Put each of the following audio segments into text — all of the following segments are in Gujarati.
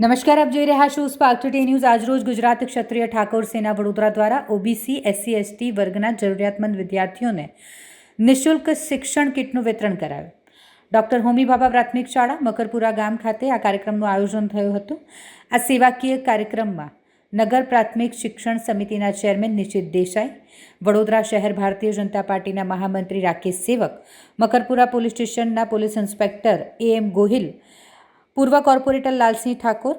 નમસ્કાર, આપ જોઈ રહ્યા છો સ્પાર્ક ટુડે ન્યૂઝ. આજરોજ ગુજરાત ક્ષત્રિય ઠાકોર સેના વડોદરા દ્વારા ઓબીસી, એસસી, એસટી વર્ગના જરૂરિયાતમંદ વિદ્યાર્થીઓને નિઃશુલ્ક શિક્ષણ કિટનું વિતરણ કરાયું. ડૉક્ટર હોમી પ્રાથમિક શાળા, મકરપુરા ગામ ખાતે આ કાર્યક્રમનું આયોજન થયું હતું. આ સેવાકીય કાર્યક્રમમાં નગર પ્રાથમિક શિક્ષણ સમિતિના ચેરમેન નિશિત દેસાઈ, વડોદરા શહેર ભારતીય જનતા પાર્ટીના મહામંત્રી રાકેશ સેવક, મકરપુરા પોલીસ સ્ટેશનના police inspector A M Gohil પૂર્વ કોર્પોરેટર લાલસિંહ ઠાકોર,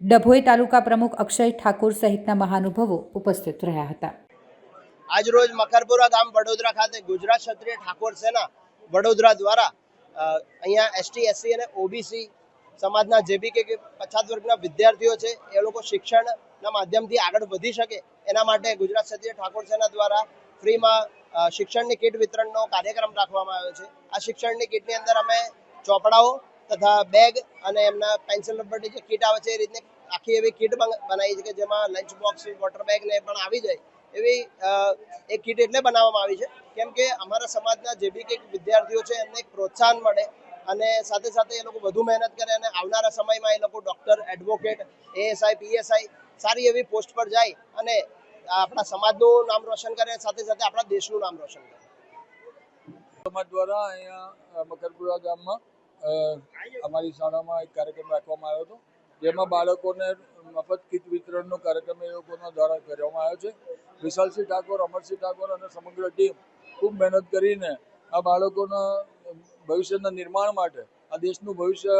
ડભોઈ તાલુકા પ્રમુખ અક્ષય ઠાકોર સહિતના મહાનુભાવો ઉપસ્થિત રહ્યા હતા. આજરોજ મકરપુરા ગામ વડોદરા ખાતે ગુજરાત ક્ષત્રિય ઠાકોર સેના વડોદરા દ્વારા અહીંયા એસટી એસસી અને ઓબીસી સમાજના જે બી કે પછાત વર્ગના વિદ્યાર્થીઓ છે, એ લોકો શિક્ષણના માધ્યમથી આગળ વધી શકે એના માટે ગુજરાત ક્ષત્રિય ઠાકોર સેના દ્વારા ફ્રીમાં શિક્ષણની કીટ વિતરણનો કાર્યક્રમ રાખવામાં આવ્યો છે. આ શિક્ષણની કીટની અંદર અમે ચોપડાઓ તથા બેગ અને એમના પેન્સિલ રબરની જે કીટ આવે છે, એ રીતની આખી એવી કીટ બનાવી છે કે જેમાં લંચ બોક્સ વોટર બેગ ને પણ આવી જાય. એવી એ કીટ એટલે બનાવવામાં આવી છે. કેમ કે અમારા સમાજના જે બી કંઈક વિદ્યાર્થીઓ છે, એમને પ્રોત્સાહન મળે અને સાથે સાથે એ લોકો વધુ મહેનત કરે અને આવનારા સમયમાં એ લોકો ડોક્ટર એડવોકેટ એએસઆઈ પીએસઆઈ સારી એવી પોસ્ટ પર જાય અને આપણા સમાજનું નામ રોશન કરે, સાથે સાથે આપણા દેશનું નામ રોશન કરે. સમાજ દ્વારા અહીંયા મકરપુરા ગામમાં અમારી શાળામાં એક કાર્યક્રમ રાખવામાં આવ્યો હતો, જેમાં બાળકોને મફત કીટ વિતરણનો કાર્યક્રમ એ લોકોના દ્વારા કરવામાં આવ્યો છે. વિશાલસિંહ ઠાકોર, અમરસિંહ ઠાકોર અને સમગ્ર ટીમ ખૂબ મહેનત કરીને આ બાળકોના ભવિષ્યના નિર્માણ માટે, આ દેશનું ભવિષ્ય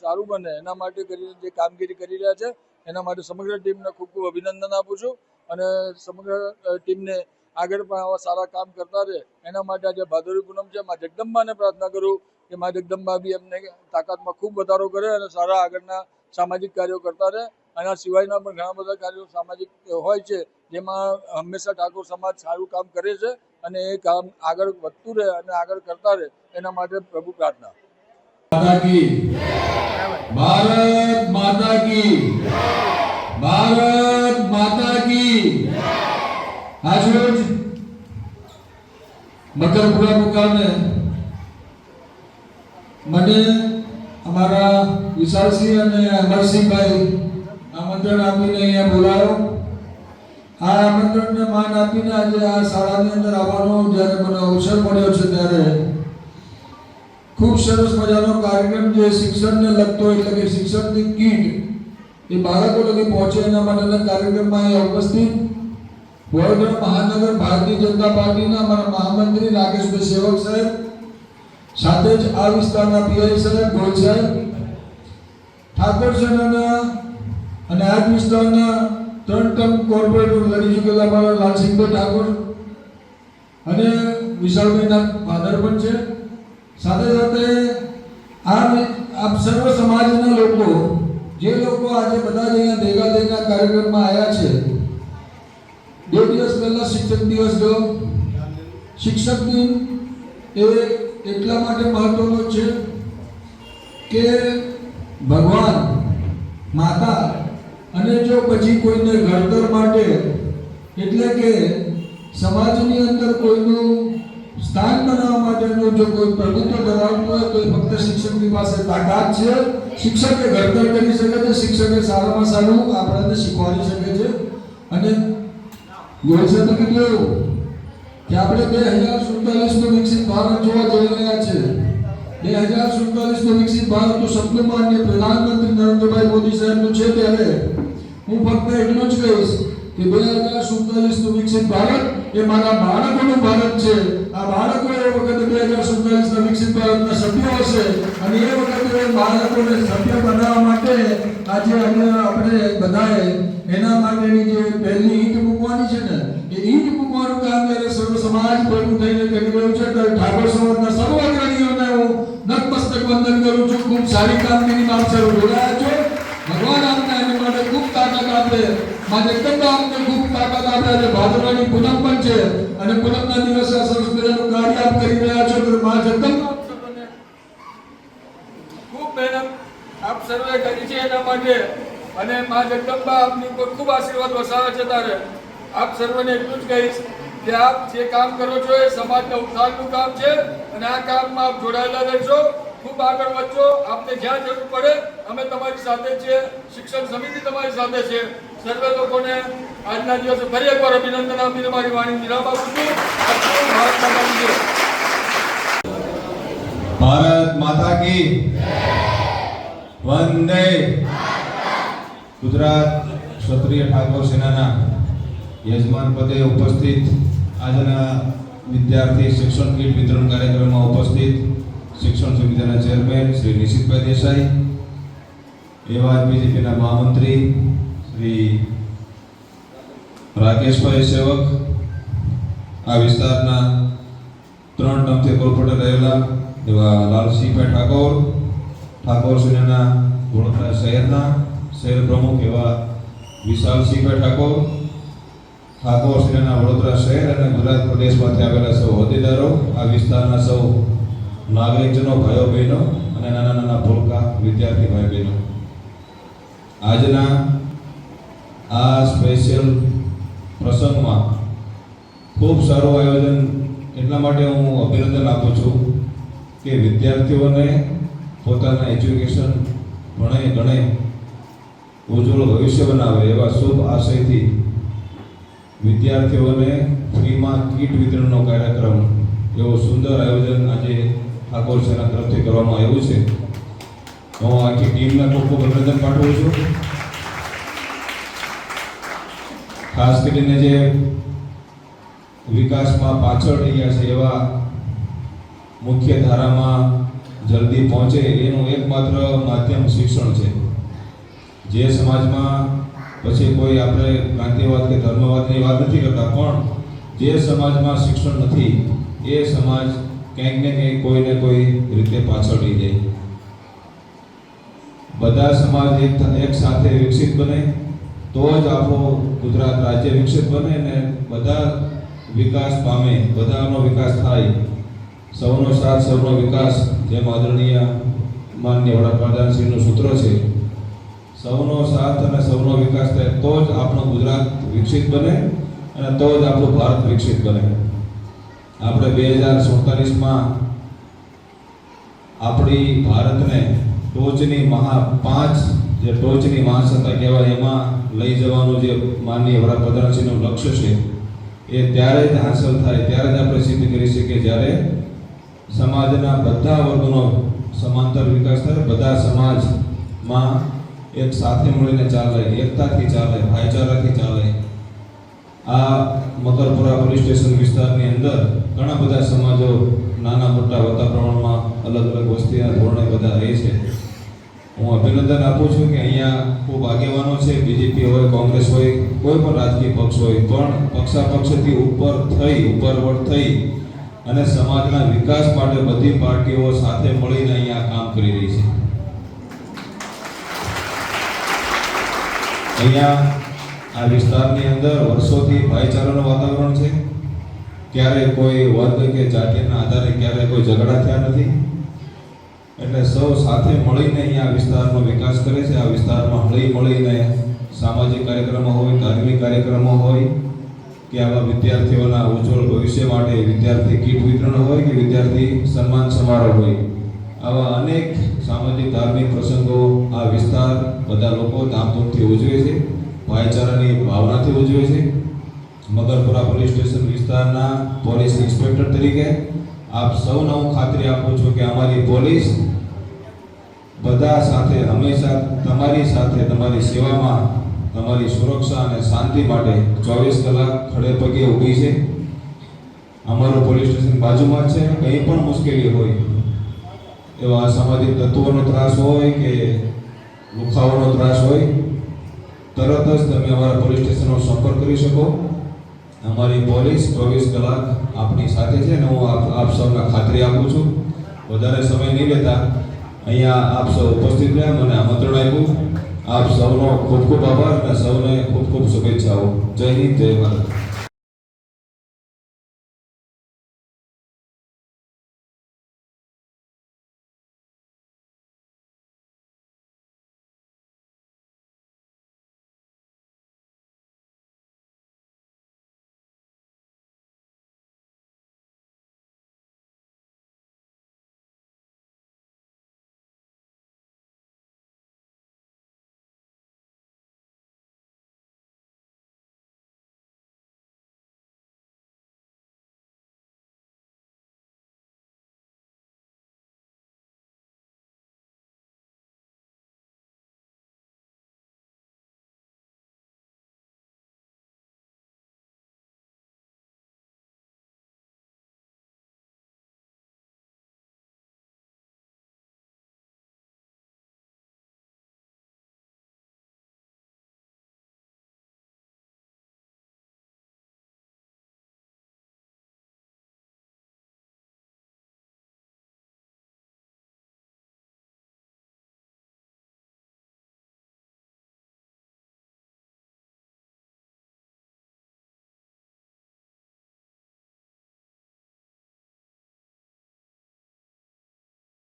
સારું બને એના માટે કરીને જે કામગીરી કરી રહ્યા છે, એના માટે સમગ્ર ટીમને ખૂબ ખૂબ અભિનંદન આપું છું અને સમગ્ર ટીમને આગળ પણ આવા સારા કામ કરતા રહે એના માટે આજે ભાદરવી પૂનમ છે. મા જગદંબાને પ્રાર્થના કરું કે મા જગદંબા બી એમને તાકાતમાં ખૂબ વધારો કર્યો અને સારા આગળના સામાજિક કાર્યો કરતા રહે. આના સિવાયના પણ ઘણા બધા કાર્યો સામાજિક હોય છે, જેમાં હંમેશા ઠાકોર સમાજ સારું કામ કરે છે અને એ કામ આગળ વધતું રહે અને આગળ કરતા રહે, એના માટે પ્રભુ પ્રાર્થના. ભારત માતા કી. ભારત માતા કી. હાજર મકરપુરા મુકામે મને અમારા વિશાલસિંહ અને અમરસિંહભાઈ આમંત્રણ આપીને અહીંયા બોલાયો. આ આમંત્રણને માન આપીને આજે આ શાળાની અંદર આવવાનો જ્યારે મને અવસર મળ્યો છે ત્યારે ખૂબ સરસ મજાનો કાર્યક્રમ જે શિક્ષણને લગતો એટલે કે શિક્ષણની કીટ એ બાળકો લગી પહોંચે એના માટેના કાર્યક્રમમાં અહીંયા ઉપસ્થિત વડોદરા મહાનગર ભારતીય જનતા પાર્ટીના અમારા મહામંત્રી રાકેશભાઈ સેવક સાહેબ સાથે જ આ વિસ્તારના પીઆઈ સાહેબ ગોળ સાહેબ ઠાકોર સેનાના અને આ વિસ્તારના ત્રણ ટર્મ કોર્પોરેટર લડી ચૂકેલા અમારા લાલસિંહભાઈ ઠાકોર અને વિશાલભાઈના ફાધર પણ છે. સાથે સાથે આ આપ સર્વ સમાજના લોકો, જે લોકો આજે બધા જ અહીંયા ભેગા થઈને કાર્યક્રમમાં આવ્યા છે, બે દિવસ પહેલા શિક્ષક દિવસ ગયો. શિક્ષક દિન એ એટલા માટે મહત્વનો છે કે ભગવાન, માતા અને જો પછી કોઈને ઘડતર માટે, એટલે કે સમાજની અંદર કોઈનું સ્થાન બનાવવા માટેનું જો કોઈ પ્રભુત્વ ધરાવતું હોય, તો ફક્ત શિક્ષકની પાસે તાકાત છે. શિક્ષકે ઘડતર કરી શકે છે, શિક્ષકે સારામાં સારું આપણને શીખવાડી શકે છે. અને યોજના તો કીધું કે આપણે બે હજાર સુડતાલીસનું વિકસિત ભારત જોવા જઈ રહ્યા છે. બે હજાર સુડતાલીસનું વિકસિત ભારતનું સપનું માન્ય પ્રધાનમંત્રી નરેન્દ્રભાઈ મોદી સાહેબનું છે ત્યારે. હું ફક્ત એટલું જ કહીશ કે બે હજાર સુડતાલીસનું વિકસિત ભારત, એ મારા બાળકોનું ભારત છે. આ બાળકો એ વખતે બે હજાર સુડતાલીસના વિકસિત ભારતના સભ્યો હશે. અને એ વખતે બાળકોને સભ્ય બનાવવા માટે આજે આપણે આપણે બધાએ એના માટેની જે પહેલી ઈંટ મૂકવાની છે ને, એ ઈંટ મૂકવાનું કામ જ્યારે સર્વ સમાજ ભેગું થઈને કરી રહ્યું છે, ત્યારે ઠાકોર સમાજના સર્વ અગ્રણીઓને હું નતમસ્તક વંદન કરું છું. ખૂબ સારી કામગીરીમાં આપ સર્વ જોડાયા છો. ભગવાન આપને એની માટે ખૂબ તાકાત આપે. માં જગદંબા આપને ખૂબ તાકાત આપ્યા છે, ભાદરવાની પૂનમ પણ છે. અને પૂનમના દિવસે આ સરસ મજાનું કાર્ય આપ કરી રહ્યા છો તો માં જગદંબા આપ સર્વને ખૂબ મહેનત આપ સર્વે કરી છે એના માટે. અને મા જગદંબા આપની ઉપર ખૂબ આશીર્વાદ વસાવે છે તારે. આપ સર્વને એટલું જ કહીશ કે આપ જે કામ કરો છો એ સમાજના ઉત્થાનનું કામ છે અને આ કામમાં આપ જોડાયેલા રહેશો. ખૂબ આગળ વધશો આપને જ્યાં જરૂર પડે, અમે તમારી સાથે છીએ. શિક્ષણ સમિતિ તમારી સાથે છે. સર્વે લોકોને આજના દિવસે ફરી એકવાર અભિનંદન આપીને મારી વાણી વિરામ આપું છું આપનું ભારત માતા કી જય. ભારત માતા કી વંદે ગુજરાત ક્ષત્રિય ઠાકોર સેનાના યજમાન પદે ઉપસ્થિત આજના વિદ્યાર્થી શિક્ષણ કીટ વિતરણ કાર્યક્રમમાં ઉપસ્થિત શિક્ષણ સમિતિના ચેરમેન શ્રી નિશિતભાઈ દેસાઈ એવા બીજેપીના મહામંત્રી શ્રી રાકેશભાઈ સેવક, આ વિસ્તારના ત્રણ ટર્મથી કોર્પોરેટર રહેલા એવા લાલસિંહભાઈ ઠાકોર ઠાકોર સુનેના વડોદરા શહેરના શહેર પ્રમુખ એવા વિશાલસિંહભાઈ ઠાકોર ઠાકોર સુનેના વડોદરા શહેર અને ગુજરાત પ્રદેશમાંથી આવેલા સૌ હોદ્દેદારો, આ વિસ્તારના સૌ નાગરિકજનો ભાઈઓ બહેનો અને નાના નાના ભૂલકા વિદ્યાર્થી ભાઈ બહેનો આજના આ સ્પેશિયલ પ્રસંગમાં ખૂબ સારું આયોજન એટલા માટે હું અભિનંદન આપું છું કે વિદ્યાર્થીઓને પોતાના એજ્યુકેશન ભણે ગણે ઉજ્જવળ ભવિષ્ય બનાવે એવા શુભ આશયથી વિદ્યાર્થીઓને ફ્રીમાં કીટ વિતરણનો કાર્યક્રમ એવો સુંદર આયોજન આજે ઠાકોર સેના તરફથી કરવામાં આવ્યું છે. હું આખી ટીમને ખૂબ ખૂબ અભિનંદન પાઠવું છું. ખાસ કરીને જે વિકાસમાં પાછળ રહ્યા છે એવા મુખ્ય ધારામાં જલ્દી પહોંચે એનું એકમાત્ર માધ્યમ શિક્ષણ છે. જે સમાજમાં પછી કોઈ આપણે ક્રાંતિવાદ કે ધર્મવાદની વાત નથી કરતા, પણ જે સમાજમાં શિક્ષણ નથી, એ સમાજ ક્યાંક ને ક્યાંક કોઈને કોઈ રીતે પાછળ રહી જાય. બધા સમાજ એક એક સાથે વિકસિત બને તો જ આપણો ગુજરાત રાજ્ય વિકસિત બને અને બધા વિકાસ પામે, બધાનો વિકાસ થાય. સૌનો સાથ, સૌનો વિકાસ, જેમ આદરણીય માનનીય વડાપ્રધાનશ્રીનું સૂત્ર છે. સૌનો સાથ અને સૌનો વિકાસ થાય તો જ આપણું ગુજરાત વિકસિત બને અને તો જ આપણું ભારત વિકસિત બને. આપણે બે હજાર સુડતાલીસમાં આપણી ભારતને ટોચની મહા પાંચ જે ટોચની મહાસત્તા કહેવાય, એમાં લઈ જવાનું જે માનનીય વડાપ્રધાનશ્રીનું લક્ષ્ય છે, એ ત્યારે જ હાંસલ થાય, ત્યારે જ આપણે સિદ્ધ કરી શકીએ. જ્યારે સમાજના બધા વર્ગોનો સમાંતર વિકાસ થાય, બધા સમાજમાં એક સાથે મળીને ચાલે, એકતાથી ચાલે, ભાઈચારાથી ચાલે. આ મકરપુરા પોલીસ સ્ટેશન વિસ્તારની અંદર ઘણા બધા સમાજો નાના મોટા વધતા પ્રમાણમાં અલગ અલગ વસ્તીના ધોરણે બધા રહે છે. હું અભિનંદન આપું છું કે અહીંયા ખૂબ આગેવાનો છે. બીજેપી હોય, કોંગ્રેસ હોય, કોઈ પણ રાજકીય પક્ષ હોય, પણ પક્ષાપક્ષથી ઉપર થઈ, ઉપરવટ થઈ અને સમાજના વિકાસ માટે બધી પાર્ટીઓ સાથે મળીને અહીંયા કામ કરી રહી છે. અહીંયા આ વિસ્તારની અંદર વર્ષોથી ભાઈચારાનું વાતાવરણ છે. ક્યારે કોઈ વર્ગ કે જાતિના આધારે ક્યારે કોઈ ઝઘડા થયા નથી. એટલે સૌ સાથે મળીને અહીંયા વિસ્તારનો વિકાસ કરે છે. આ વિસ્તારમાં હળી મળીને સામાજિક કાર્યક્રમો હોય, ધાર્મિક કાર્યક્રમો હોય, કે આવા વિદ્યાર્થીઓના ઉજ્જવળ ભવિષ્ય માટે વિદ્યાર્થી કીટ વિતરણ હોય કે વિદ્યાર્થી સન્માન સમારોહ હોય. આવા અનેક સામાજિક, ધાર્મિક પ્રસંગો આ વિસ્તાર બધા લોકો ધામધૂમથી ઉજવે છે. ભાઈચારાની ભાવનાથી ઉજવે છે. મગરપુરા પોલીસ સ્ટેશન વિસ્તારના પોલીસ ઇન્સ્પેક્ટર તરીકે આપ સૌને હું ખાતરી આપું છું કે અમારી પોલીસ બધા સાથે હંમેશા તમારી સાથે તમારી સેવામાં તમારી સુરક્ષા અને શાંતિ માટે ચોવીસ કલાક ખડે પગે ઊભી છે. અમારું પોલીસ સ્ટેશન બાજુમાં છે. કંઈ પણ મુશ્કેલી હોય એવા સામાજિક તત્વોનો ત્રાસ હોય કે લુખાઓનો ત્રાસ હોય, તરત જ તમે અમારા પોલીસ સ્ટેશનનો સંપર્ક કરી શકો. અમારી પોલીસ ચોવીસ કલાક આપણી સાથે છે ને હું આપ આપ સૌને ખાતરી આપું છું. વધારે સમય નહીં લેતા અહીંયા આપ સૌ ઉપસ્થિત રહ્યા, મને આમંત્રણ આપ્યું. આપ સૌનો ખૂબ ખૂબ આભાર અને સૌને ખૂબ ખૂબ શુભેચ્છાઓ. જય હિન્દ, જય ભારત.